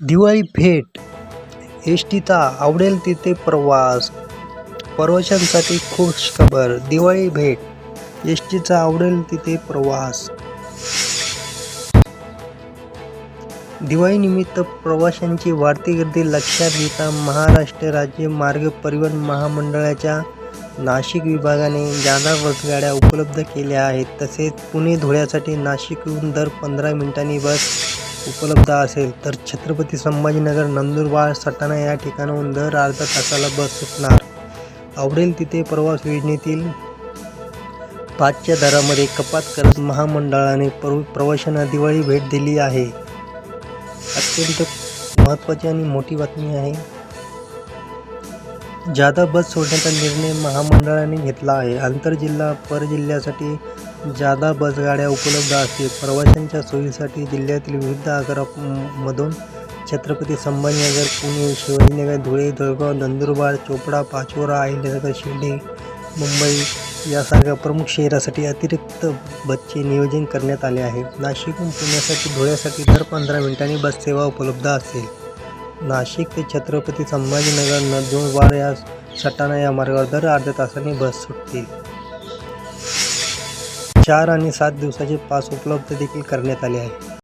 दिवाळी भेट. एस टीचा आवडेल तिथे प्रवास. प्रवाशांसाठी खुश खबर. दिवाळी भेट. एस टीचा आवडेल तिथे प्रवास. दिवाळीनिमित्त प्रवाशांची वाढती गर्दी लक्षात घेता महाराष्ट्र राज्य मार्ग परिवहन महामंडळाच्या नाशिक विभागाने जादा बसगाड्या उपलब्ध केल्या आहेत. तसेच पुणे धुळ्यासाठी नाशिकहून दर पंधरा मिनिटांनी बस उपलब्ध असेल तर छत्रपती संभाजीनगर नंदुरबार सटाणा या ठिकाणाहून दर अर्धा तासाला बस सुटणार. आवडेल तिथे प्रवास योजनेतील पाचच्या दरामध्ये कपात करत महामंडळाने प्रव प्रवाशांना दिवाळी भेट दिली आहे. अत्यंत महत्त्वाची आणि मोठी बातमी आहे. जादा बस सोडण्याचा निर्णय महामंडळाने घेतला आहे. आंतरजिल्हा परजिल्ह्यासाठी जादा बसगाड्या उपलब्ध असतील. प्रवाशांच्या सोयीसाठी जिल्ह्यातील विविध आगारामधून छत्रपती संभाजीनगर पुणे शिवाजीनगर धुळे जळगाव नंदुरबार चोपडा पाचोरा अहिल्यानगर शिर्डी मुंबई यासारख्या प्रमुख शहरासाठी अतिरिक्त बसचे नियोजन करण्यात आले आहे. नाशिकहून पुण्यासाठी धुळ्यासाठी दर पंधरा मिनिटांनी बस सेवा उपलब्ध असेल. नाशिक ते छत्रपती संभाजीनगर नंदुरबार या सटाणा या मार्गावर दर अर्ध्या तासाने बस सुटतील. चार आणि सात दिवसाचे पास उपलब्ध देखील करण्यात आले आहे.